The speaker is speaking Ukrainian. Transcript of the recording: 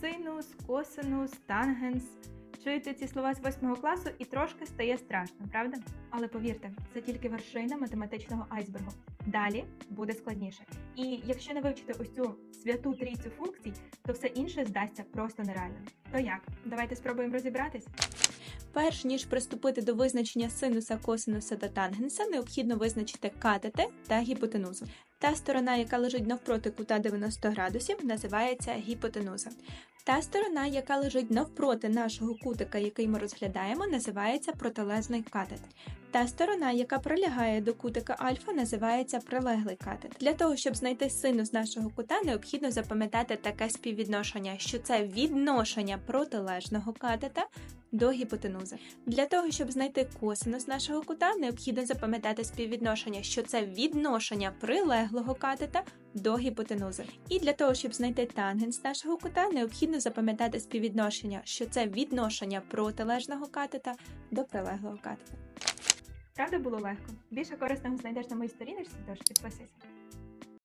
Синус, косинус, тангенс. Чуєте ці слова з 8 класу і трошки стає страшно, правда? Але повірте, це тільки вершина математичного айсбергу. Далі буде складніше. І якщо не вивчити ось цю святу трійцю функцій, то все інше здасться просто нереальним. То як? Давайте спробуємо розібратись. Перш ніж приступити до визначення синуса, косинуса та тангенса, необхідно визначити катети та гіпотенузу. Та сторона, яка лежить навпроти кута 90 градусів, називається гіпотенуза. Та сторона, яка лежить навпроти нашого кутика, який ми розглядаємо, називається протилежний катет. Та сторона, яка прилягає до кутика альфа, називається прилеглий катет. Для того, щоб знайти синус нашого кута, необхідно запам'ятати таке співвідношення, що це відношення протилежного катета до гіпотенузи. Для того, щоб знайти косинус нашого кута, необхідно запам'ятати співвідношення, що це відношення прилеглого катета до гіпотенузи. І для того, щоб знайти тангенс нашого кута, необхідно запам'ятати співвідношення, що це відношення протилежного катета до прилеглого катета. Правда було легко? Більше корисного знайдеш на моїй сторіночці, тож підписуйся.